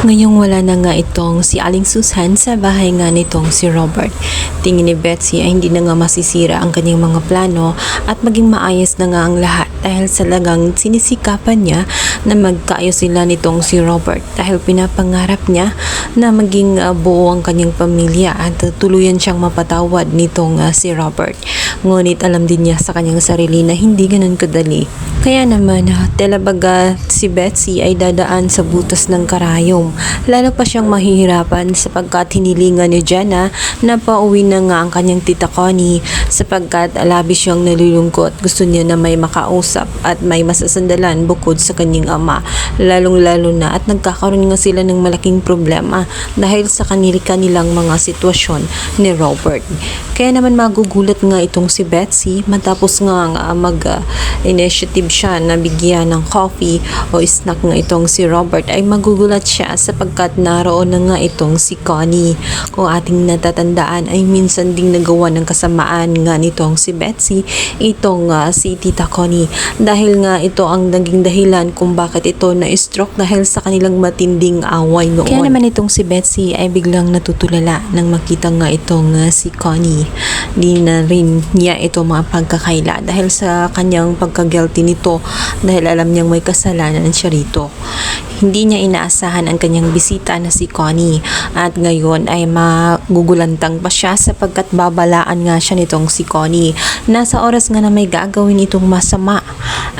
Ngayong wala na nga itong si Aling Susan sa bahay nga nitong si Robert. Tingin ni Betsy ay hindi na nga masisira ang kanyang mga plano at maging maayos na nga ang lahat dahil salagang sinisikapan niya na magkaayos sila nitong si Robert dahil pinapangarap niya na maging uh, buo ang kanyang pamilya at uh, tuluyan siyang mapatawad nitong uh, si Robert. Ngunit alam din niya sa kanyang sarili na hindi ganun kadali. Kaya naman, telebaga si Betsy ay dadaan sa butas ng karayom. Lalo pa siyang mahihirapan sapagkat hinilingan ni Jenna na pauwi na nga ang kanyang tita Connie sapagkat labis siyang nalulungkot. Gusto niya na may makausap at may masasandalan bukod sa kanyang ama. Lalong-lalo na at nagkakaroon nga sila ng malaking problema dahil sa kanili kanilang mga sitwasyon ni Robert. Kaya naman magugulat nga itong si Betsy matapos nga nga mag-initiative siya na bigyan ng coffee o snack nga itong si Robert ay magugulat siya sapagkat naroon na nga itong si Connie. Kung ating natatandaan ay minsan ding nagawa ng kasamaan nga nitong si Betsy itong ah, si Tita Connie dahil nga ito ang naging dahilan kung bakit ito na-stroke dahil sa kanilang matinding away noon. Kaya naman itong si Betsy ay biglang natutulala nang makita nga itong ah, si Connie. Di na rin niya ito mapagkakaila dahil sa kanyang pagka-guilty nito dahil alam niyang may kasalanan siya rito. Hindi niya inaasahan ang kanyang bisita na si Connie at ngayon ay magugulantang pa siya sapagkat babalaan nga siya nitong si Connie. Nasa oras nga na may gagawin itong masama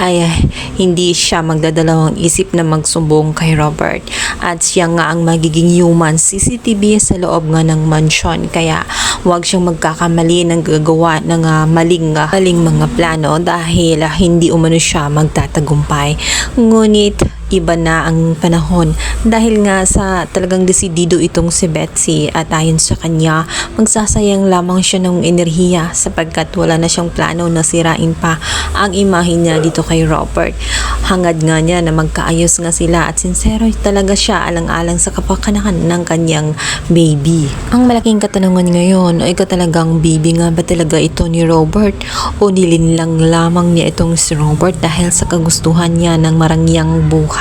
ay eh, hindi siya magdadalawang isip na magsumbong kay Robert at siya nga ang magiging human CCTV sa loob nga ng mansion kaya huwag siyang magkakamali ng gagawa ng ah, maling, ah, maling mga plano dahil ah, hindi umano siya magtatagumpay. Ngunit iba na ang panahon. Dahil nga sa talagang desidido itong si Betsy at ayon sa kanya magsasayang lamang siya ng enerhiya sapagkat wala na siyang plano na sirain pa ang imahe niya dito kay Robert. Hangad nga niya na magkaayos nga sila at sincero talaga siya alang-alang sa kapakanakan ng kanyang baby. Ang malaking katanungan ngayon ay ka talagang baby nga ba talaga ito ni Robert? O nilinlang lamang niya itong si Robert dahil sa kagustuhan niya ng marangyang buhay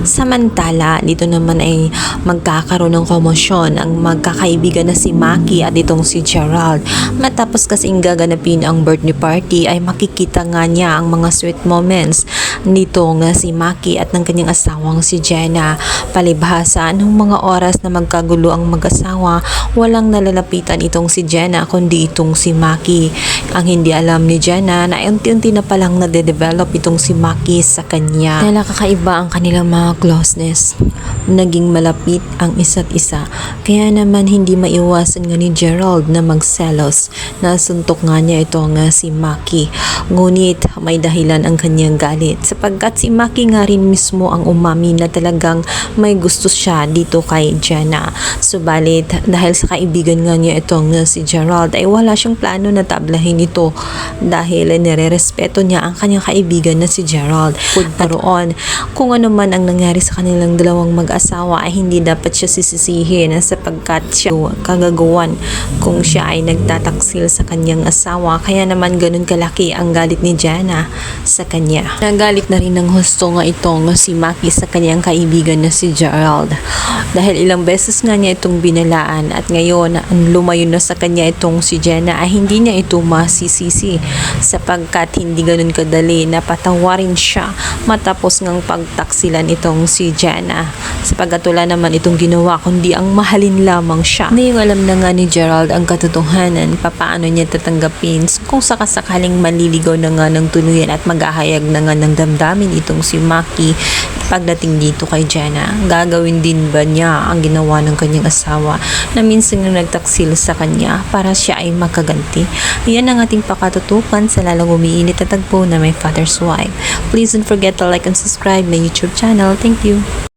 Samantala, dito naman ay magkakaroon ng komosyon ang magkakaibigan na si Maki at itong si Gerald. Matapos kasing gaganapin ang birthday party ay makikita nga niya ang mga sweet moments nito nga si Maki at ng kanyang asawang si Jenna. Palibhasa, nung mga oras na magkagulo ang mag-asawa, walang nalalapitan itong si Jenna kundi itong si Maki. Ang hindi alam ni Jenna na unti-unti na palang nade-develop itong si Maki sa kanya. Dahil kakaiba ang kanilang mga closeness. Naging malapit ang isa't isa. Kaya naman hindi maiwasan nga ni Gerald na magselos. Nasuntok nga niya ito nga si Maki. Ngunit may dahilan ang kanyang galit sapagkat si Maki nga rin mismo ang umami na talagang may gusto siya dito kay Jenna. Subalit dahil sa kaibigan nga niya itong nga si Gerald ay wala siyang plano na tablahin ito dahil nire-respeto niya ang kanyang kaibigan na si Gerald. Bukod pa roon, kung ano man ang nangyari sa kanilang dalawang mag-asawa ay hindi dapat siya sisisihin sapagkat siya kagagawan kung siya ay nagtataksil sa kanyang asawa. Kaya naman ganun kalaki ang galit ni Jana sa kanya. Nagalit na rin ng husto nga itong si Maki sa kanyang kaibigan na si Gerald. Dahil ilang beses nga niya itong binalaan at ngayon ang lumayo na sa kanya itong si Jenna ay hindi niya ito masisisi sapagkat hindi ganun kadali na patawarin siya matapos ngang pagtaksilan itong si Jenna sapagkat wala naman itong ginawa kundi ang mahalin lamang siya. Ngayong alam na nga ni Gerald ang katotohanan papaano niya tatanggapin kung sakasakaling maliligaw na nga ng tuluyan at maghahayag na nga ng damdamin itong si Maki pagdating dito kay Jenna. Gagawin din ba niya ang ginawa ng kanyang asawa na minsan nga nagtaksil sa kanya para siya ay makaganti? Yan ang ating pakatutukan sa lalong umiinit na tagpo na my father's wife. Please don't forget to like and subscribe my YouTube channel. Thank you.